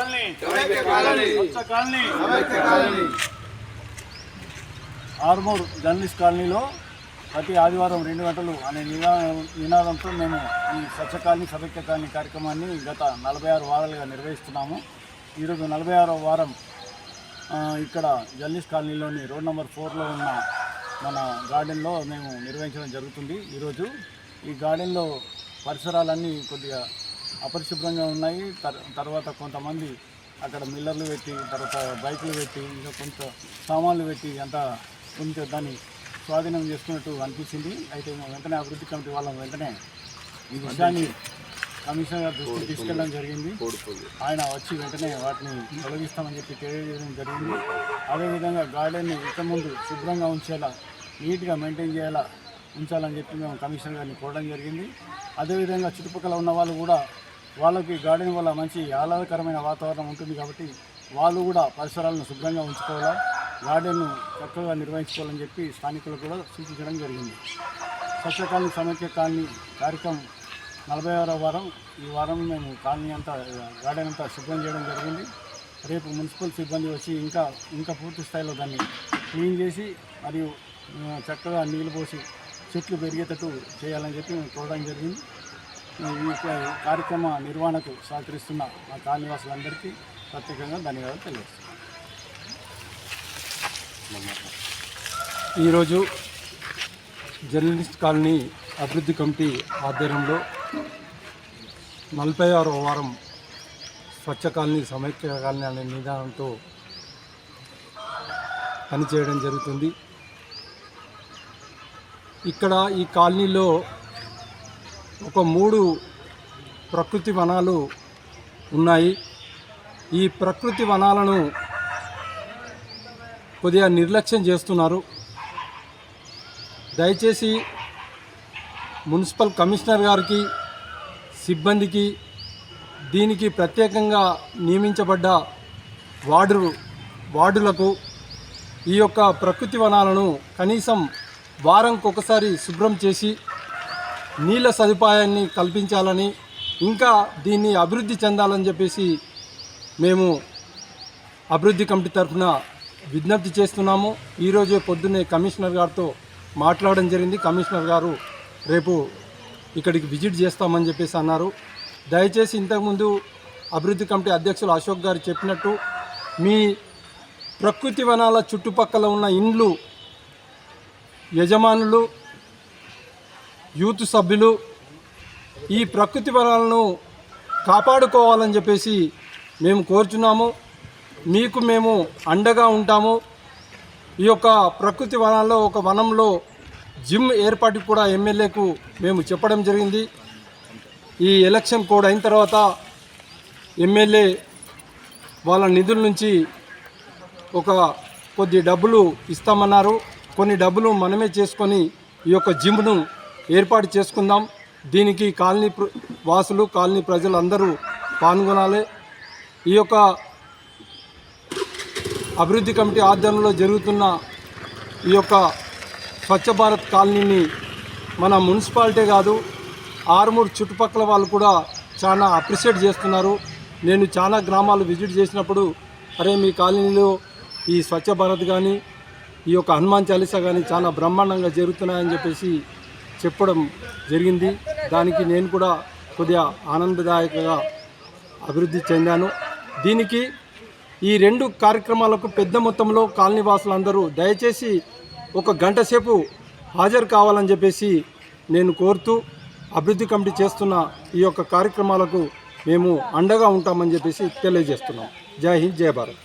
Colony. Colony. Colony. Armoor journalist కాలనీలో ప్రతి ఆదివారం రెండు గంటలు అనే నినా నినాదంతో మేము ఈ స్వచ్ఛ కాలనీ సమైక్య కాలనీ కార్యక్రమాన్ని గత నలభై ఆరు వారాలుగా నిర్వహిస్తున్నాము. ఈరోజు నలభై ఆరో వారం ఇక్కడ జర్నలిస్ట్ కాలనీలోని రోడ్ నెంబర్ ఫోర్లో ఉన్న మన గార్డెన్లో మేము నిర్వహించడం జరుగుతుంది. ఈరోజు ఈ గార్డెన్లో పరిసరాలన్నీ కొద్దిగా అపరిశుభ్రంగా ఉన్నాయి. తర్- తర్వాత కొంతమంది అక్కడ మిల్లర్లు పెట్టి తర్వాత బైకులు పెట్టి ఇంకా కొంత సామాన్లు పెట్టి అంతా కొంచెం దాన్ని స్వాధీనం చేసుకున్నట్టు అనిపించింది. అయితే వెంటనే అభివృద్ధి కమిటీ వాళ్ళం వెంటనే ఈ విషయాన్ని కమిషనర్ దృష్టికి తీసుకెళ్ళడం జరిగింది. ఆయన వచ్చి వెంటనే వాటిని తొలగిస్తామని చెప్పి తెలియజేయడం జరిగింది. అదేవిధంగా గార్డెన్ని ఇక ముందు శుభ్రంగా ఉంచేలా నీట్గా మెయింటైన్ చేయాలా ఉంచాలని చెప్పి మేము కమిషనర్ గారిని కోరడం జరిగింది. అదేవిధంగా చుట్టుపక్కల ఉన్న వాళ్ళు కూడా వాళ్ళకి గార్డెన్ వల్ల మంచి ఆహ్లాదకరమైన వాతావరణం ఉంటుంది కాబట్టి వాళ్ళు కూడా పరిసరాలను శుభ్రంగా ఉంచుకోవాలా గార్డెన్ను చక్కగా నిర్వహించుకోవాలని చెప్పి స్థానికులకు కూడా సూచించడం జరిగింది. స్వచ్ఛ సమైక్య కాలనీ కార్యక్రమం నలభై ఆరో వారం. ఈ వారం మేము కాలనీ అంతా గార్డెన్ అంతా శుభ్రం చేయడం జరిగింది. రేపు మున్సిపల్ సిబ్బంది వచ్చి ఇంకా ఇంకా పూర్తి స్థాయిలో దాన్ని క్లీన్ చేసి మరియు చక్కగా నీళ్ళు పోసి చెట్లు పెరిగేటట్టు చేయాలని చెప్పి మేము చూడడం జరిగింది. ఈ కార్యక్రమ నిర్వహణకు సహకరిస్తున్న మా కాలనివాసులందరికీ ప్రత్యేకంగా ధన్యవాదాలు తెలియజేస్తున్నాను ఈరోజు జర్నలిస్ట్ కాలనీ అభివృద్ధి కమిటీ ఆధ్వర్యంలో నలభై ఆరో వారం స్వచ్ఛ కాలనీ సమైక్య కాలనీ అనే నిదానంతో పనిచేయడం జరుగుతుంది. ఇక్కడ ఈ కాలనీలో ఒక మూడు ప్రకృతి వనాలు ఉన్నాయి. ఈ ప్రకృతి వనాలను కొద్దిగా నిర్లక్ష్యం చేస్తున్నారు. దయచేసి మున్సిపల్ కమిషనర్ గారికి సిబ్బందికి దీనికి ప్రత్యేకంగా నియమించబడ్డ వార్డు వార్డులకు ఈ యొక్క ప్రకృతి వనాలను కనీసం వారంకి ఒకసారి శుభ్రం చేసి నీళ్ళ సదుపాయాన్ని కల్పించాలని ఇంకా దీన్ని అభివృద్ధి చెందాలని చెప్పేసి మేము అభివృద్ధి కమిటీ తరఫున విజ్ఞప్తి చేస్తున్నాము. ఈరోజే పొద్దున్నే కమిషనర్ గారితో మాట్లాడడం జరిగింది. కమిషనర్ గారు రేపు ఇక్కడికి విజిట్ చేస్తామని చెప్పేసి అన్నారు. దయచేసి ఇంతకుముందు అభివృద్ధి కమిటీ అధ్యక్షులు అశోక్ గారు చెప్పినట్టు మీ ప్రకృతి వనాల చుట్టుపక్కల ఉన్న ఇండ్లు యజమానులు యూత్ సభ్యులు ఈ ప్రకృతి వనాలను కాపాడుకోవాలని చెప్పేసి మేము కోరుచున్నాము. మీకు మేము అండగా ఉంటాము. ఈ యొక్క ప్రకృతి వనాల్లో ఒక వనంలో జిమ్ ఏర్పాటు కూడా ఎమ్మెల్యేకు మేము చెప్పడం జరిగింది. ఈ ఎలక్షన్ కోడ్ అయిన తర్వాత ఎమ్మెల్యే వాళ్ళ నిధుల నుంచి ఒక కొద్ది డబ్బులు ఇస్తామన్నారు. కొన్ని డబ్బులు మనమే చేసుకొని ఈ యొక్క జిమ్ను ఏర్పాటు చేసుకుందాం. దీనికి కాలనీ వాసులు కాలనీ ప్రజలందరూ పాల్గొనాలి. ఈ యొక్క అభివృద్ధి కమిటీ ఆధ్వర్యంలో జరుగుతున్న ఈ యొక్క స్వచ్ఛ భారత్ కాలనీని మన మున్సిపాలిటీ కాదు ఆరుమూరు చుట్టుపక్కల వాళ్ళు కూడా చాలా అప్రిషియేట్ చేస్తున్నారు. నేను చాలా గ్రామాలు విజిట్ చేసినప్పుడు అరే మీ కాలనీలో ఈ స్వచ్ఛ భారత్ కానీ ఈ యొక్క హనుమాన్ చాలీసా కానీ చాలా బ్రహ్మాండంగా జరుగుతున్నాయని చెప్పేసి చెప్పడం జరిగింది. దానికి నేను కూడా కొద్దిగా ఆనందదాయకంగా అభివృద్ధి చెందాను. దీనికి ఈ రెండు కార్యక్రమాలకు పెద్ద మొత్తంలో కాలనీవాసులందరూ దయచేసి ఒక గంట సేపు హాజరు కావాలని చెప్పేసి నేను కోరుతూ అభివృద్ధి కమిటీ చేస్తున్న ఈ యొక్క కార్యక్రమాలకు మేము అండగా ఉంటామని చెప్పేసి తెలియజేస్తున్నాం. జై హింద్ జై భారత్.